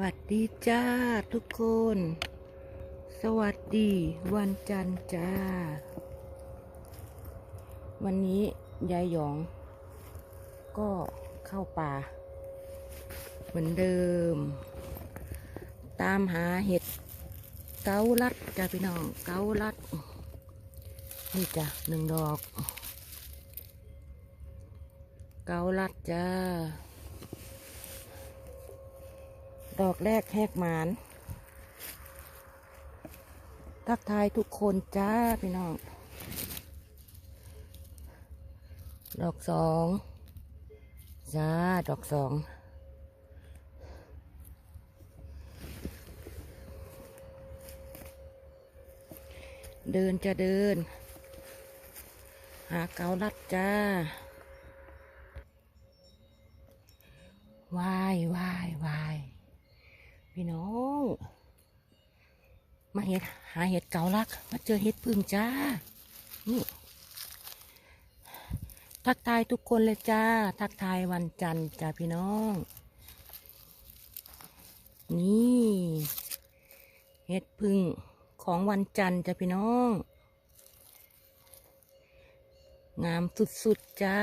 วัสดีจ้าทุกคน สวัสดีวันจันทร์จ้า วันนี้ยายหยอง ก็เข้าป่า เหมือนเดิม ตามหาเห็ดเกาลัดจ้าพี่น้องเกาลัด นี่จ้ะหนึ่งดอก เกาลัดจ้า ดอกแรกแหกหมาน ทักทายทุกคนจ้าพี่น้อง ดอกสองจ้า ดอกสองเดินจะเดิน หาเกาลัดจ้าวายวายวาย พี่น้อง มาเห็ดหาเห็ดเกาลัก มาเจอเห็ดพึ่งจ้า นี่ทักทายทุกคนเลยจ้า ทักทายวันจันทร์จ้าพี่น้อง นี่เห็ดพึ่งของวันจันทร์จ้าพี่น้อง งามสุดๆจ้า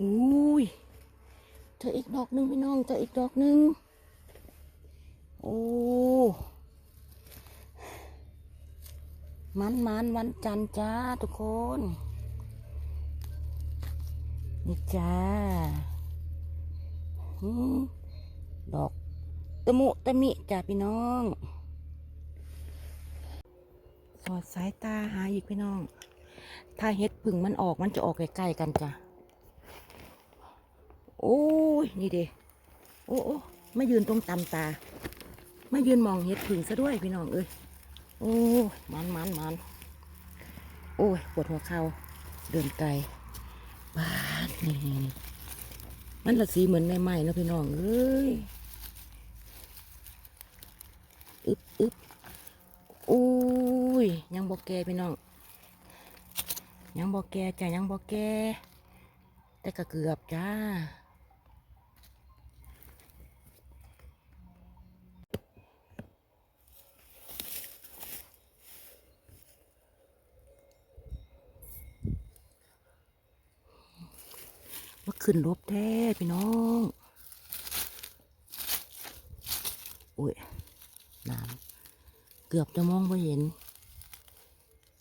อุ้ ออีกดอกหนึ่งพี่น้องเจออีกดอกหนึ่งโอ้มันมันวันจันจ้าทุกคนนี่จ้าหืมดอกตะมุตะมิจ้าพี่น้องสอดสายตาหาอีกพี่น้อง ถ้าเห็ดผึ่งมันออกมันจะออกใกล้ๆกันจ้ะ โอ้ยนี่เด้โอ้โอ้ไม่ยืนตรงตำตาไม่ยืนมองเห็ดผึ่งซะด้วยพี่น้องเอ้ยโอ้มันมันมันโอ้ยปวดหัวเข่าเดินไกลบ้านนี่มันละสีเหมือนในไม้นะพี่น้องเอ้ยอึบอึบโอ้ยยังบอกแกพี่น้อง ยังบอกแกจ้ะยังบอกแกแต่ก็เกือบจ้า มาขึ้นรบแท้พี่น้องอุ้ยน้ำเกือบจะมองไม่เห็น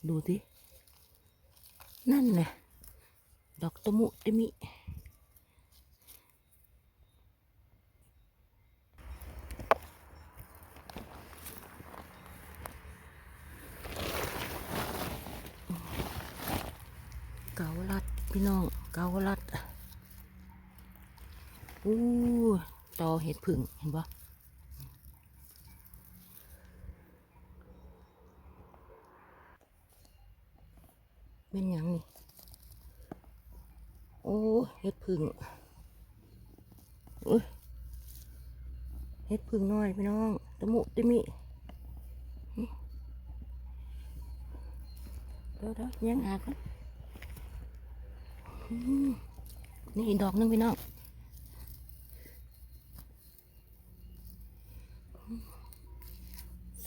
ดูสินั่นไงดอกตะมุตะมิเกาลัดพี่น้องเกาลัด อู้ตอเห็ดผึ่งเห็นปะเป็นยังนี่ โอ้เห็ดผึ่งอุ้ยเห็ดผึ่งน้อยพี่น้องตะมุตะมิเดี๋ยวเดี๋ยวยังหากันนี่ดอกนึงพี่น้อง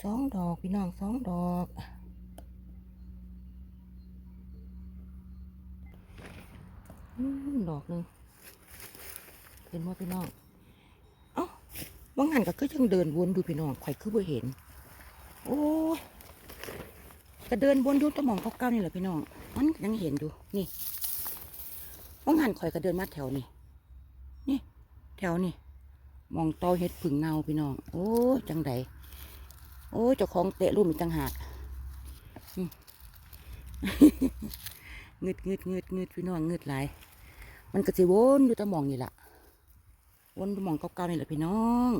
สองดอกพี่น้องสองดอกอดอกหนึ่งเห็นว่าพี่น้อง เอ้าว่างหันก็คือยังเดินวนดูพี่น้องข่อยคือบ่เห็น โอ้ยก็เดินวนอยู่แตะมองเก้าๆนี่แหละพี่น้อง มันยังเห็นอยู่ นี่ว่างหันข่อยก็เดินมาแถวนี่ นี่ แถวนี่ มองตอเห็ดผึ่งเนาพี่น้อง โอ้ยจังใด โอ้เจ้าของเตะรุ่มอีกต่างหากเงืดเงืดเงืดเงืดพี่น้องเงืดหลายมันก็สิวนอยู่ตะมองนี่แหละวนอยู่หมองเก่าๆนี่แหละพี่น้อง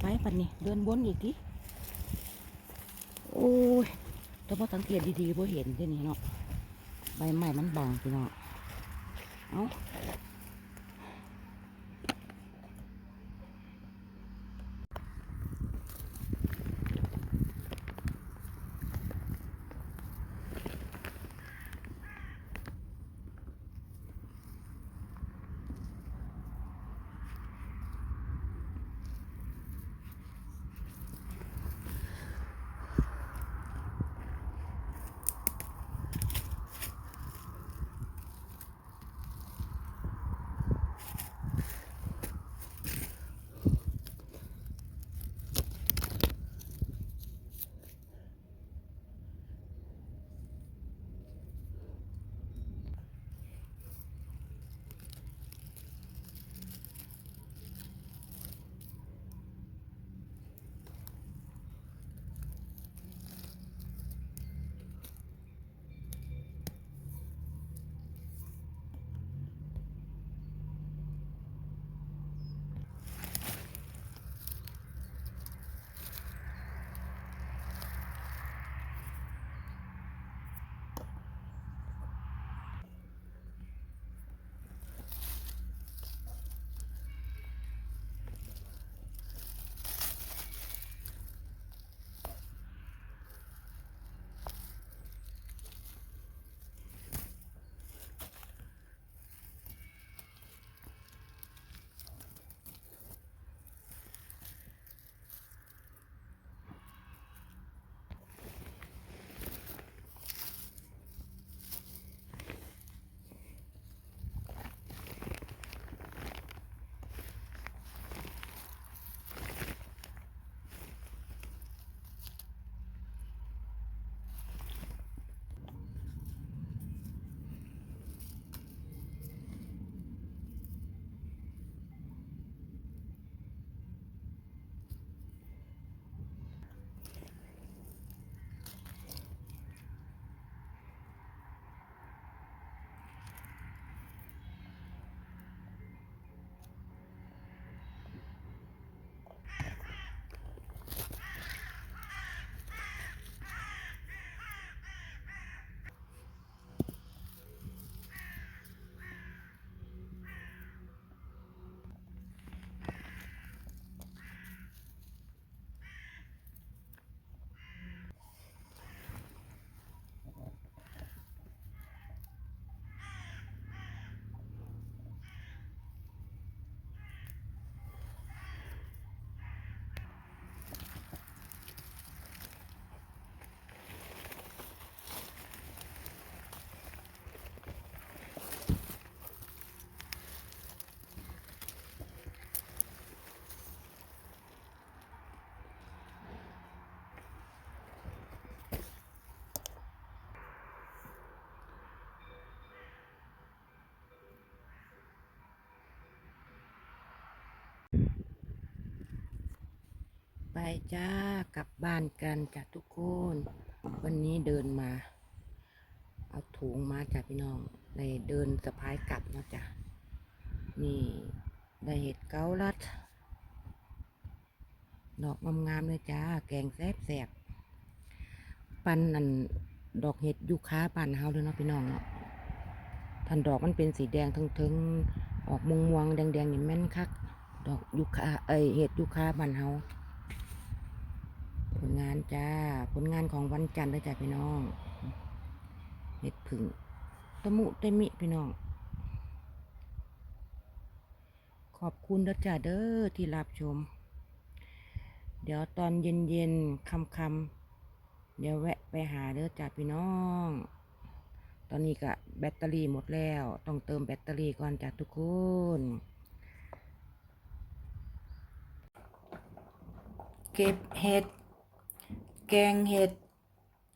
ไปปันนี่เดินวนอีกทีโอ้ยแต่พอสังเกตดีๆพอเห็นที่นี่เนาะใบไม้มันบางพี่น้องเอ้า ไปจ้ากลับบ้านกันจ้ะทุกคน วันนี้เดินมา เอาถุงมาจ้ะพี่น้องในเดินสะพายกลับนะจ้ะนี่ได้เห็ดเกาลัดดอกงามๆเลยจ้า แกงแซ่บๆปันนั่นดอกเห็ดยูคาปันเฮาเลยเนาะพี่น้องเนาะทันดอกมันเป็นสีแดงทึงๆออกม่วงๆแดงๆนี่แม่นคักดอกยูคาเอ้ยเห็ดยูคาบ้านเฮา งานจ้า ผลงานของวันจันทร์เลยจ้าพี่น้องเห็ดผึ่งตะมุตะมิพี่น้อง ขอบคุณเด้อจ้าเด้อที่รับชม เดี๋ยวตอนเย็นเย็นๆคำคำๆเดี๋ยวแวะไปหาเด้อจ้าพี่น้อง ตอนนี้ก็แบตเตอรี่หมดแล้ว ต้องเติมแบตเตอรี่ก่อนจ้าทุกคนเก็บเห็ด แกงเห็ด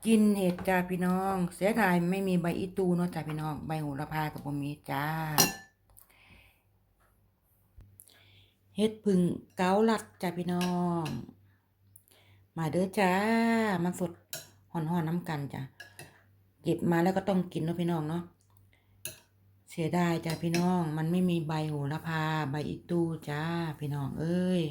กินเห็ดจ้าพี่น้อง เสียดายไม่มีใบอีตูเนาะจ้าพี่น้องใบโหระพากับบ่มีจ้าเห็ดผึ่งเกาลัดจ้าพี่น้อง มาเด้อจ้ามันสดห่อนๆน้ำกันจ้ะเก็บมาแล้วก็ต้องกินเนาะพี่น้องเนาะเสียดายจ้าพี่น้อง มันไม่มีใบโหระพาใบอีตูจ้าพี่น้องเอ้ย